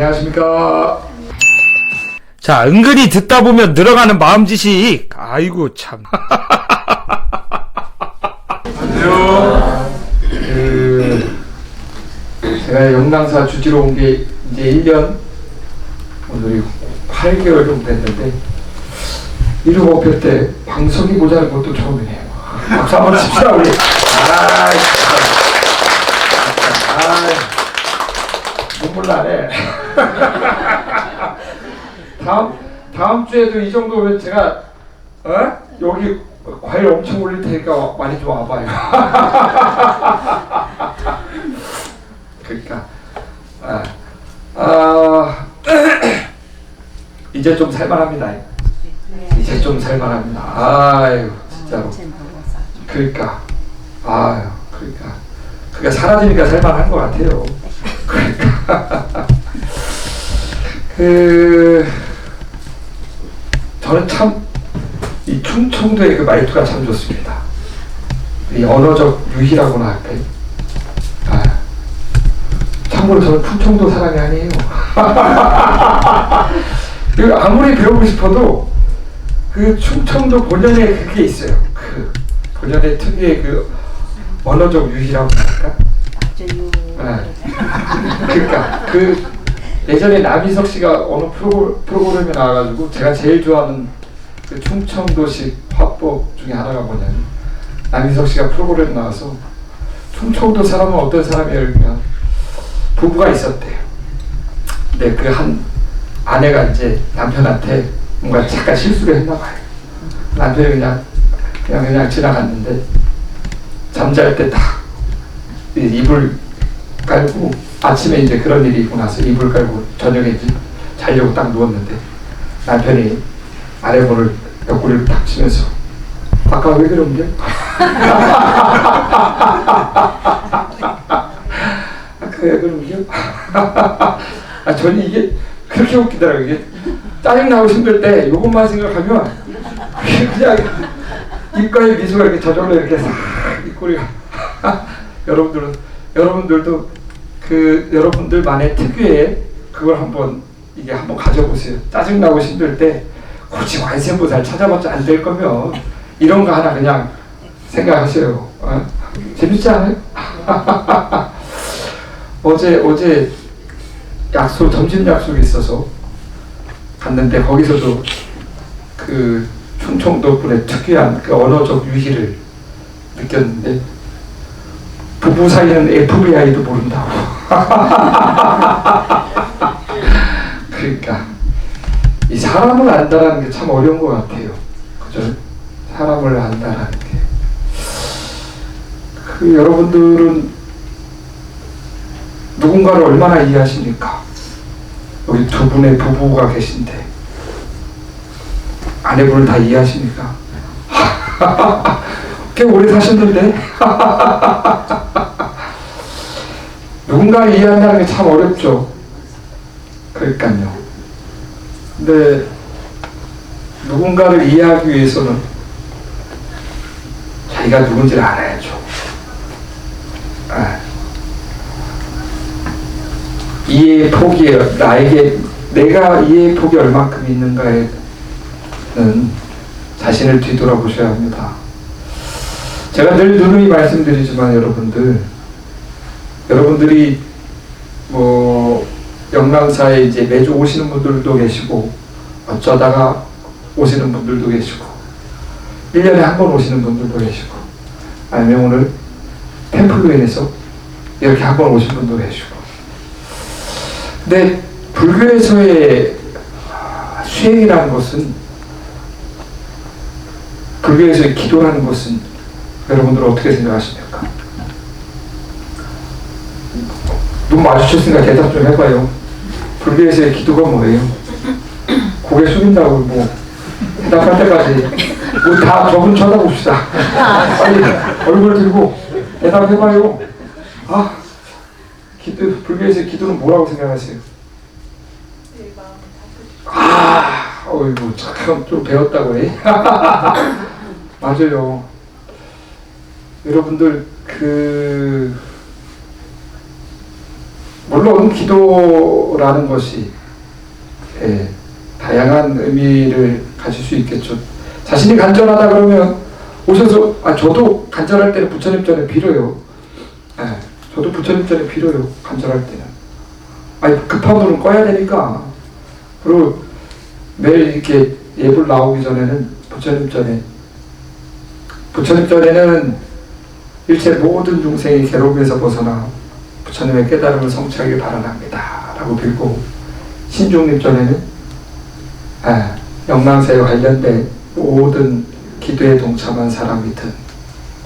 안녕하십니까. 자, 은근히 듣다 보면 늘어가는 마음짓이, 아이고, 참. 안녕하세요. 그, 제가 영랑사 주지로 온 게 이제 1년, 오늘이 8개월 정도 됐는데, 1호 때 방송이 모자란 것도 처음이네요. 박수 한번 칩시다, 우리. 참. 아이, 눈물 나네. 다음, 다음 주에도 이 정도면 제가, 어? 여기 과일 엄청 올릴 테니까 많이 좀 와봐요. 그러니까, 아, 아, 이제 좀 살만합니다. 이제 좀 살만합니다. 아유, 진짜로. 그러니까, 아유, 그러니까, 그게 사라지니까 살만한 것 같아요. 그러니까, 그, 저는 참 이 충청도의 그 말투가 참 좋습니다. 이 언어적 유희라고나 할까요? 아, 참고로 저는 충청도 사람이 아니에요. 그 아무리 배우고 싶어도 그 충청도 본연의 그게 있어요. 그 본연의 특유의 그 언어적 유희라고 할까? 네. 그러니까 그 예전에 남희석 씨가 어느 프로, 프로그램에 나와가지고 제가 제일 좋아하는 그 충청도식 화법 중에 하나가 뭐냐면 남희석 씨가 프로그램 나와서 충청도 사람은 어떤 사람이에요? 그러니까 부부가 있었대요. 근데 그 한 아내가 이제 남편한테 뭔가 잠깐 실수를 했나 봐요. 남편이 그냥 그냥 그냥 지나갔는데 잠잘 때딱 이불 깔고 아침에 이제 그런 일이 있고 나서 이불 깔고 저녁에 이제 자려고 딱 누웠는데 남편이 아래볼을 옆구리를 탁 치면서 아까 왜 그런겨? 아까 왜 그런겨? 아 저는 이게 그렇게 웃기더라고요. 이게 짜증나고 힘들 때 요것만 생각하면 그냥 입가에 미소가 이렇게 저절로 이렇게 싹 입꼬리가 여러분들은 여러분들도 그 여러분들만의 특유의 그걸 한번 이게 한번 가져보세요. 짜증나고 힘들 때 굳이 관세음보살 찾아봤자 안 될 거면 이런 거 하나 그냥 생각하세요. 어? 재밌지 않아요? 어제 어제 약속 점심 약속이 있어서 갔는데 거기서도 그 충청도 분의 특유한 그 언어적 유희를 느꼈는데 부부 사이는 FBI도 모른다고. 그러니까 이 사람을 안다라는 게 참 어려운 것 같아요. 그죠? 사람을 안다라는 게. 그 여러분들은 누군가를 얼마나 이해하십니까? 여기 두 분의 부부가 계신데 아내분을 다 이해하십니까? 꽤 오래 사셨는데 누군가를 이해한다는 게 참 어렵죠. 그러니까요. 근데 누군가를 이해하기 위해서는 자기가 누군지를 알아야죠. 아. 이해의 폭이 나에게 내가 이해의 폭이 얼마큼 있는가에는 자신을 뒤돌아보셔야 합니다. 제가 늘 누누이 말씀드리지만 여러분들 여러분들이 뭐 영남사에 이제 매주 오시는 분들도 계시고 어쩌다가 오시는 분들도 계시고 1년에 한 번 오시는 분들도 계시고 아니면 오늘 템플로인에서 이렇게 한 번 오신 분도 계시고 근데 불교에서의 수행이라는 것은 불교에서의 기도라는 것은 여러분들 어떻게 생각하십니까? 눈 마주쳤으니까 대답 좀 해봐요. 불교에서의 기도가 뭐예요? 고개 숙인다고 뭐 대답할 때까지 뭐 다 저분 쳐다봅시다. 빨리 얼굴 들고 대답해봐요. 아 기도 불교에서의 기도는 뭐라고 생각하세요? 아 어이구 참좀 배웠다고 해. 맞아요. 여러분들 그 물론 기도라는 것이 예, 다양한 의미를 가질 수 있겠죠. 자신이 간절하다 그러면 오셔서 아 저도 간절할 때는 부처님 전에 빌어요. 예, 저도 부처님 전에 빌어요. 간절할 때는. 아니 급한 불은 꺼야 되니까. 그리고 매일 이렇게 예불 나오기 전에는 부처님 전에 부처님 전에는 일체 모든 중생이 괴로움에서 벗어나 부처님의 깨달음을 성취하길 바라랍니다. 라고 빌고 신중님 전에는 아, 영랑사에 관련된 모든 기도에 동참한 사람이든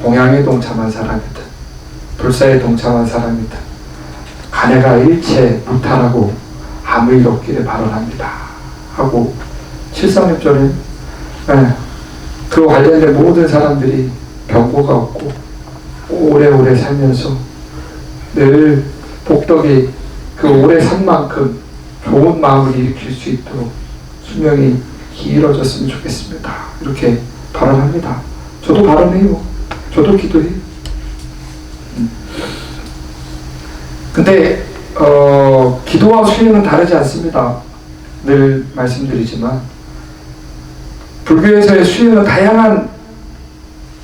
공양에 동참한 사람이든 불사에 동참한 사람이든 간해가 일체 무탈하고 아무 일 없기를 바라랍니다. 하고 칠상육절은 예, 그 관련된 모든 사람들이 병고가 없고 오래오래 살면서 늘 복덕이 그 오래 산 만큼 좋은 마음을 일으킬 수 있도록 수명이 길어졌으면 좋겠습니다. 이렇게 발언합니다. 저도 발언해요. 저도 기도해요. 음. 근데 어, 기도와 수행은 다르지 않습니다. 늘 말씀드리지만 불교에서의 수행은 다양한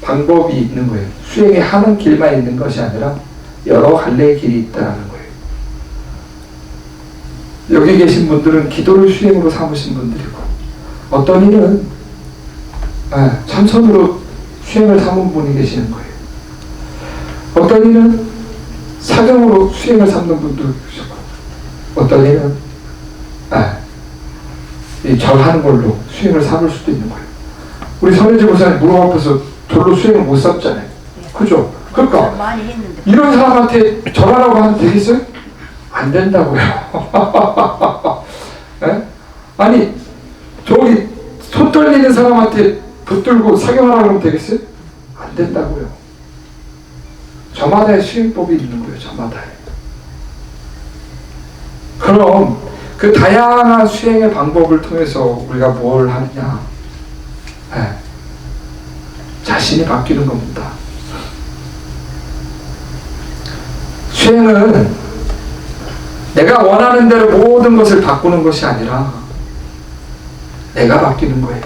방법이 있는 거예요. 수행에 하는 길만 있는 것이 아니라 여러 갈래의 길이 있다는 거예요. 여기 계신 분들은 기도를 수행으로 삼으신 분들이고 어떤 이는 아, 참선으로 수행을 삼은 분이 계시는 거예요. 어떤 이는 사경으로 수행을 삼는 분도 계시고 어떤 이는 아, 이 절하는 걸로 수행을 삼을 수도 있는 거예요. 우리 선혜지 보사님 무릎 아파서 절로 수행을 못 삼잖아요. 그죠? 그러니까 이런 사람한테 절하라고 하면 되겠어요? 안 된다고요. 예? 아니 저기 손 떨리는 사람한테 붙들고 사경하라고 하면 되겠어요? 안 된다고요. 저마다의 수행법이 있는 거예요. 저마다의. 그럼 그 다양한 수행의 방법을 통해서 우리가 뭘 하느냐? 예. 자신이 바뀌는 겁니다. 수행은 내가 원하는 대로 모든 것을 바꾸는 것이 아니라 내가 바뀌는 거예요.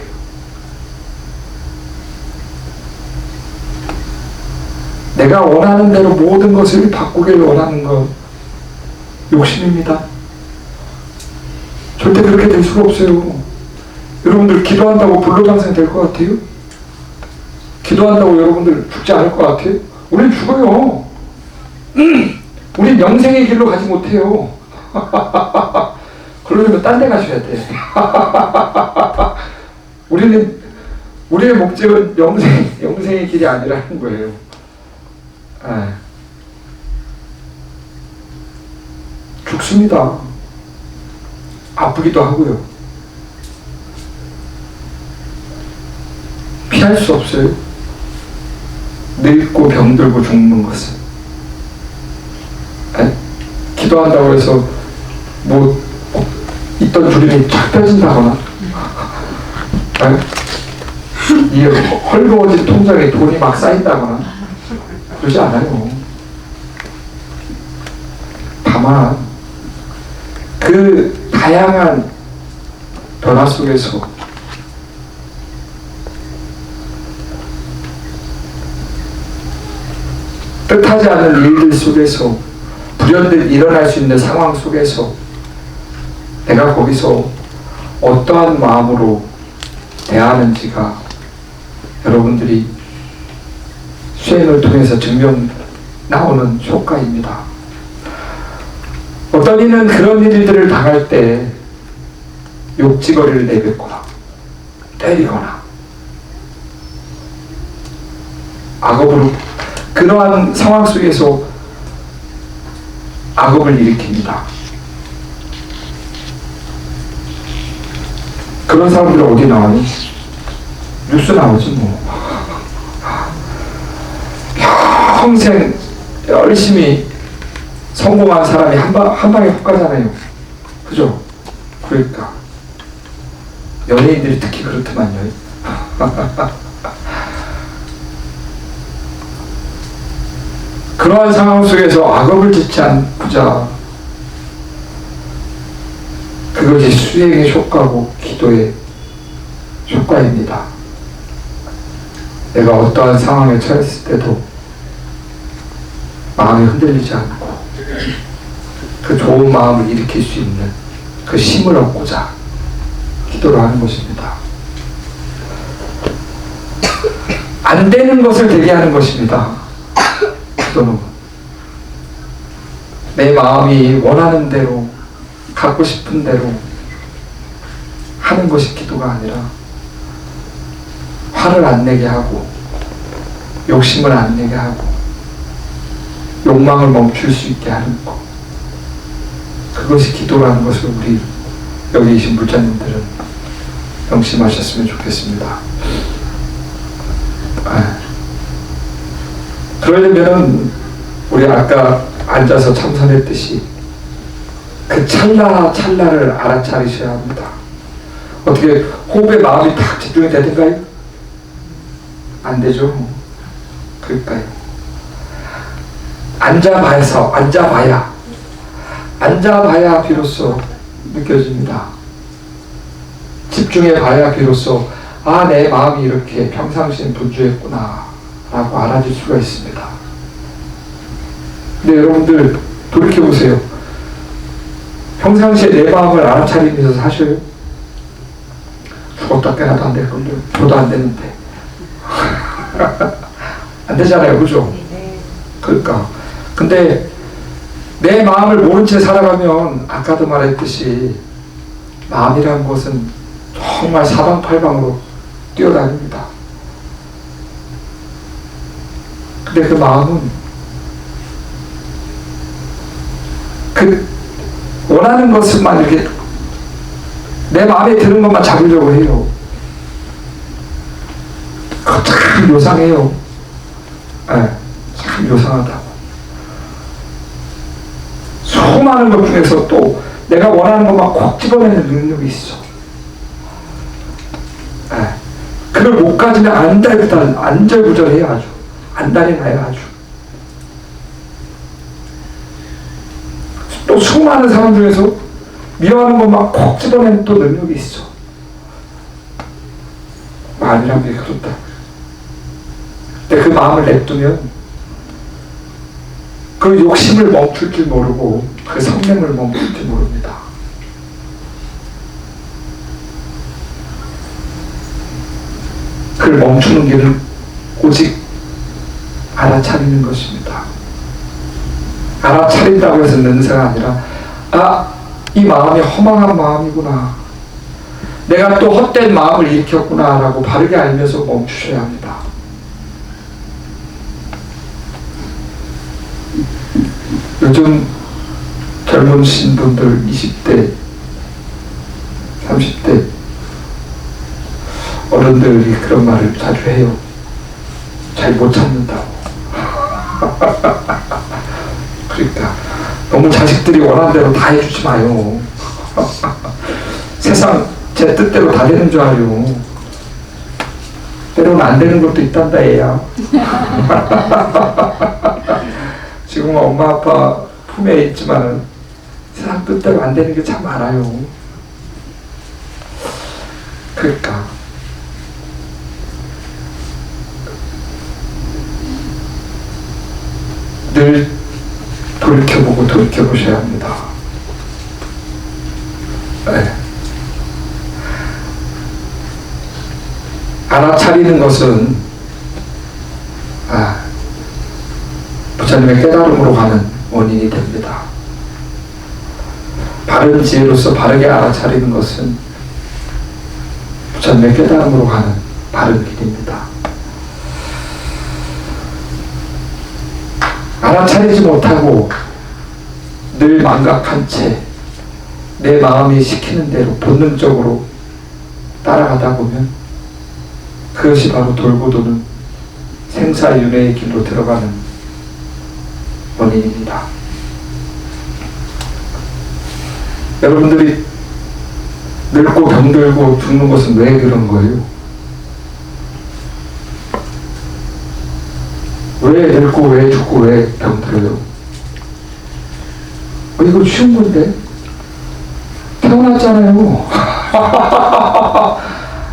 내가 원하는 대로 모든 것을 바꾸길 원하는 것 욕심입니다. 절대 그렇게 될 수가 없어요. 여러분들 기도한다고 불로장생 될 것 같아요? 기도한다고 여러분들 죽지 않을 것 같아요? 우린 죽어요. 우린 영생의 길로 가지 못해요. 그러려면 딴 데 가셔야 돼. 우리는 우리의 목적은 영생 영생의 길이 아니라는 거예요. 아. 죽습니다. 아프기도 하고요. 피할 수 없어요. 늙고 병들고 죽는 것은. 에? 기도한다고 해서 뭐 어, 있던 주름이 쫙 펴진다거나 에? 이 헐거워진 통장에 돈이 막 쌓인다거나 그러지 않아요. 다만 그 다양한 변화 속에서 뜻하지 않은 일들 속에서 불현듯 일어날 수 있는 상황 속에서 내가 거기서 어떠한 마음으로 대하는지가 여러분들이 수행을 통해서 증명 나오는 효과입니다. 어떤 이는 그런 일들을 당할 때 욕지거리를 내뱉거나 때리거나 악업으로 그러한 상황 속에서 악업을 일으킵니다. 그런 사람들은 어디 나와니? 뉴스 나오지 뭐. 평생 열심히 성공한 사람이 한, 방, 한 방에 훅 가잖아요. 그죠? 그러니까. 연예인들이 특히 그렇더만요. 그러한 상황 속에서 악업을 짓지 않고자 그것이 수행의 효과고 기도의 효과입니다. 내가 어떠한 상황에 처했을 때도 마음이 흔들리지 않고 그 좋은 마음을 일으킬 수 있는 그 힘을 얻고자 기도를 하는 것입니다. 안 되는 것을 되게 하는 것입니다. 기도는 내 마음이 원하는 대로 갖고 싶은 대로 하는 것이 기도가 아니라 화를 안 내게 하고 욕심을 안 내게 하고 욕망을 멈출 수 있게 하는 것 그것이 기도라는 것을 우리 여기 계신 물자님들은 명심하셨으면 좋겠습니다. 아, 그러려면 우리 아까 앉아서 참선했듯이 그 찰나 찰나를 알아차리셔야 합니다. 어떻게 호흡에 마음이 탁 집중이 되든가요? 안 되죠. 그러니까요. 앉아봐서 앉아봐야 앉아봐야 비로소 느껴집니다. 집중해봐야 비로소 아 내 마음이 이렇게 평상시엔 분주했구나 라고 알아질 수가 있습니다. 근데 여러분들 돌이켜보세요. 평상시에 내 마음을 알아차리면서 사셔요? 죽었다 깨나도 안 될 건데 저도 안 되는데 안 되잖아요 그죠? 그러니까 근데 내 마음을 모른 채 살아가면 아까도 말했듯이 마음이라는 것은 정말 사방팔방으로 뛰어다닙니다 근데 그 마음은 그 원하는 것만 이렇게 내 마음에 드는 것만 잡으려고 해요. 그거 참 요상해요. 예, 참 요상하다고. 수많은 것 중에서 또 내가 원하는 것만 콕 집어내는 능력이 있어. 예, 그걸 못 가지면 안달부달, 안절부절해요 아주. 안달이 아주. 또 수많은 사람 중에서 미워하는 것만 콕 집어내는 또 능력이 있어. 마음이란 게 그렇다. 근데 그 마음을 냅두면 그 욕심을 멈출 줄 모르고 그 성냄을 멈출 줄 모릅니다. 그를 멈추는 길은 오직 알아차리는 것입니다. 알아차린다고 해서 능사가 아니라 아, 이 마음이 허망한 마음이구나. 내가 또 헛된 마음을 일으켰구나 라고 바르게 알면서 멈추셔야 합니다. 요즘 젊은 신분들 20대, 30대 어른들이 그런 말을 자주 해요. 잘못 참는다고. 그러니까 너무 자식들이 원하는 대로 다 해주지 마요. 세상 제 뜻대로 다 되는 줄 알아요. 때로는 안 되는 것도 있단다 얘야. 지금 엄마 아빠 품에 있지만 세상 뜻대로 안 되는 게 참 많아요. 그러니까 늘 돌이켜보고 돌이켜보셔야 합니다. 네. 알아차리는 것은 아, 부처님의 깨달음으로 가는 원인이 됩니다. 바른 지혜로서 바르게 알아차리는 것은 부처님의 깨달음으로 가는 바른 길입니다. 알아차리지 못하고 늘 망각한 채 내 마음이 시키는 대로 본능적으로 따라가다 보면 그것이 바로 돌고 도는 생사윤회의 길로 들어가는 원인입니다. 여러분들이 늙고 병들고 죽는 것은 왜 그런 거예요? 왜 늙고 왜 죽고 왜 병들어요? 어, 이거 쉬운 건데 태어났잖아요.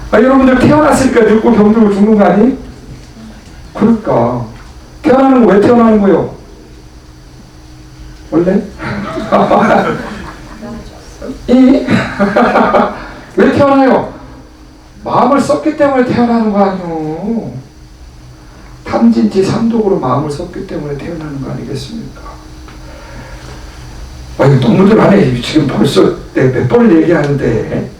아, 여러분들 태어났으니까 늙고 병들고 죽는 거 아니? 그러니까 태어나는 거 왜 태어나는 거요? 원래? 이? 왜 태어나요? 마음을 썼기 때문에 태어나는 거 아니요. 탐진치 삼독으로 마음을 썼기 때문에 태어나는 거 아니겠습니까? 아, 이거 너무들 하네. 지금 벌써 내몇 번을 얘기하는데.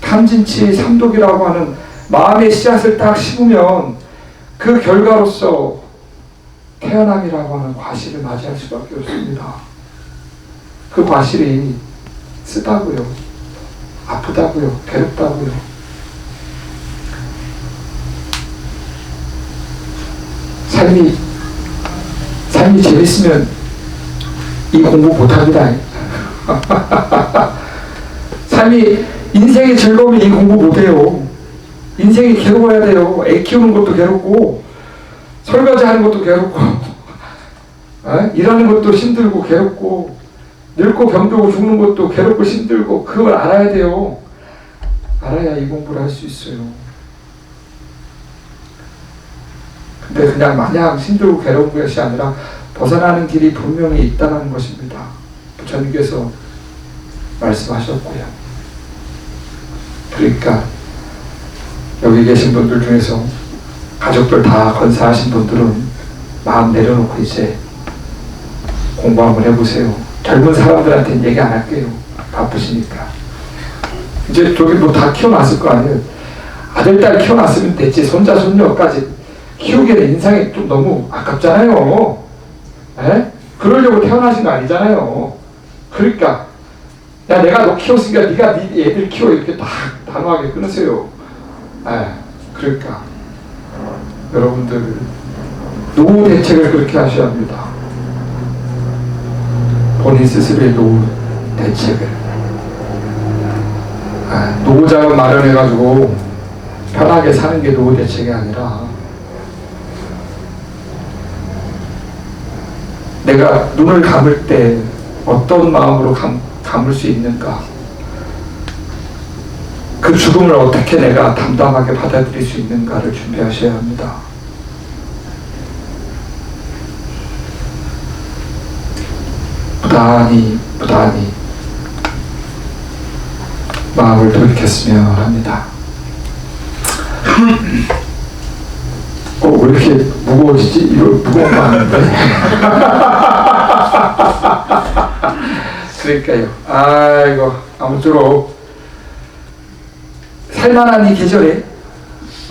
탐진치 삼독이라고 하는 마음의 씨앗을 딱 심으면 그 결과로서 태어남이라고 하는 과실을 맞이할 수밖에 없습니다. 그 과실이 쓰다고요. 아프다고요. 괴롭다고요. 삶이 삶이 재밌으면 이 공부 못합니다. 삶이 인생의 즐거움이 이 공부 못해요. 인생이 괴로워야 돼요. 애 키우는 것도 괴롭고 설거지 하는 것도 괴롭고 에? 일하는 것도 힘들고 괴롭고 늙고 병들고 죽는 것도 괴롭고 힘들고 그걸 알아야 돼요. 알아야 이 공부를 할 수 있어요. 근데 그냥 마냥 힘들고 괴로운 것이 아니라 벗어나는 길이 분명히 있다는 것입니다. 부처님께서 말씀하셨고요. 그러니까 여기 계신 분들 중에서 가족들 다 건사하신 분들은 마음 내려놓고 이제 공부 한번 해보세요. 젊은 사람들한테는 얘기 안 할게요. 바쁘시니까. 이제 저기 뭐 다 키워놨을 거 아니에요. 아들, 딸 키워놨으면 됐지. 손자, 손녀까지 키우기에는 인상이 좀 너무 아깝잖아요. 에? 그러려고 태어나신 거 아니잖아요. 그러니까 야 내가 너 키웠으니까 네가 네 애들 키워 이렇게 딱 단호하게 끊으세요. 에, 그러니까 여러분들 노후 대책을 그렇게 하셔야 합니다. 본인 스스로의 노후 대책을 아, 노후 자금 마련해가지고 편하게 사는 게 노후 대책이 아니라 내가 눈을 감을 때 어떤 마음으로 감, 감을 수 있는가 그 죽음을 어떻게 내가 담담하게 받아들일 수 있는가를 준비하셔야 합니다. 부단히 부단히 마음을 돌이켰으면 합니다. 어, 왜 이렇게 무거워지지? 이거 무거운 거 아닌데? 그러니까요. 아이고, 아무쪼록 살만한 이 계절에,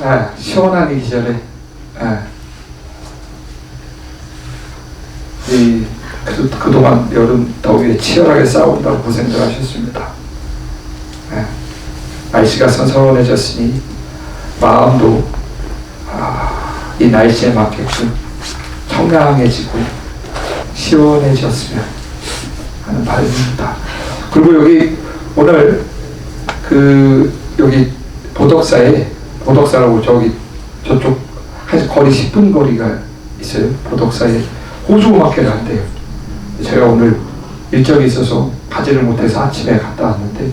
아, 시원한 이 계절에, 아, 이, 그, 그동안 여름 더위에 치열하게 싸운다고 고생들 하셨습니다. 아, 날씨가 선선해졌으니 마음도 아, 이 날씨에 맞게끔 청량해지고 시원해졌으면 하는 바람입니다. 그리고 여기 오늘 그 여기 보덕사에 보덕사라고 저기 저쪽 한 거리 10분 거리가 있어요. 보덕사에 호주 음악회를 한대요. 제가 오늘 일정이 있어서 가지를 못해서 아침에 갔다 왔는데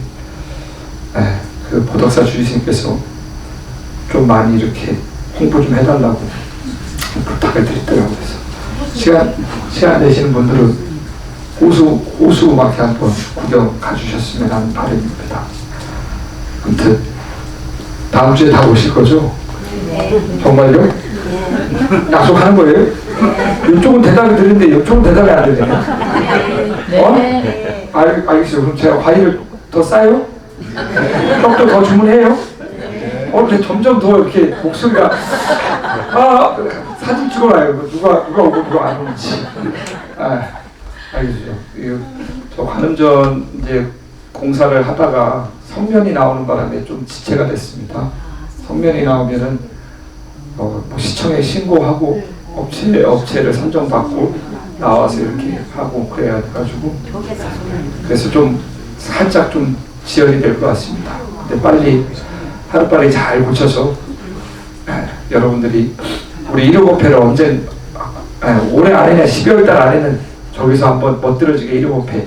예, 그 보덕사 주지스님께서 좀 많이 이렇게 홍보 좀 해달라고 부탁을 드리더라고요. 그래서 시간 시간 되시는 분들은 호수 호수 음악회 한번 구경 가주셨으면 하는 바람입니다. 아무튼 다음 주에 다 오실 거죠? 정말요? 약속하는 거예요? 이쪽은 대답이 되는데 이쪽은 대답이 안 되네요. 어? 알, 알겠어요. 그럼 제가 과일을 더 싸요? 떡도 더 주문해요? 어, 근데 점점 더 이렇게 목소리가 아 사진 찍어놔요. 누가 누가 오고 누가 안 오는지. 아, 알겠죠. 저 관음전 이제 공사를 하다가 성면이 나오는 바람에 좀 지체가 됐습니다. 성면이 나오면은 어, 뭐 시청에 신고하고 업체 업체를 선정받고 나와서 이렇게 하고 그래야 돼가지고 그래서 좀 살짝 좀 지연이 될 것 같습니다. 근데 빨리 하루빨리 잘 고쳐서 에, 여러분들이 우리 일요법회를 언제 에, 올해 안에는 12월 달 안에는 저기서 한번 멋들어지게 일요법회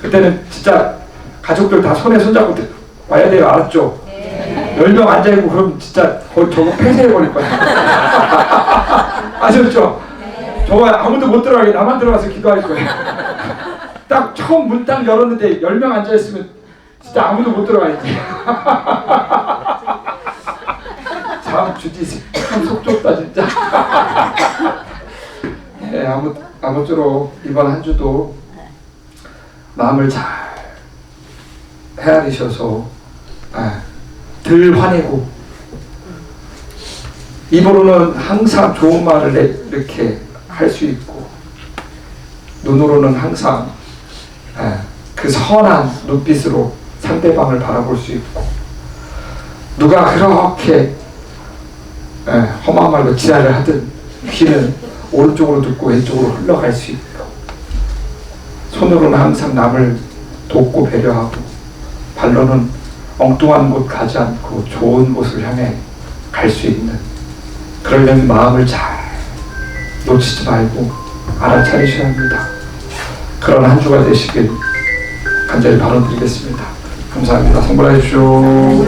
그때는 진짜 가족들 다 손에 손잡고 들- 와야 돼요. 알았죠? 열명 앉아있고 그럼 진짜 거의 저거 폐쇄해 버릴 거야. 아셨죠? 저거 아무도 못 들어가게 나만 들어가서 기도할 거예요. 딱 처음 문 딱 열었는데 열 명 앉아있으면 진짜 아무도 못 들어가 이제. 참 주지 참속 좁다 진짜. 예, 아무 아무쪼록 이번 한 주도 마음을 잘 헤아리셔서 예, 덜 화내고 입으로는 항상 좋은 말을 내- 이렇게 할 수 있고 눈으로는 항상 예, 그 선한 눈빛으로 상대방을 바라볼 수 있고 누가 그렇게 예, 험한 말로 지랄을 하든 귀는 오른쪽으로 듣고 왼쪽으로 흘러갈 수 있고 손으로는 항상 남을 돕고 배려하고 발로는 엉뚱한 곳 가지 않고 좋은 곳을 향해 갈 수 있는 그러려면 마음을 잘 놓치지 말고 알아차리셔야 합니다. 그런 한 주가 되시길 간절히 바라드리겠습니다. 감사합니다. 성불하십시오.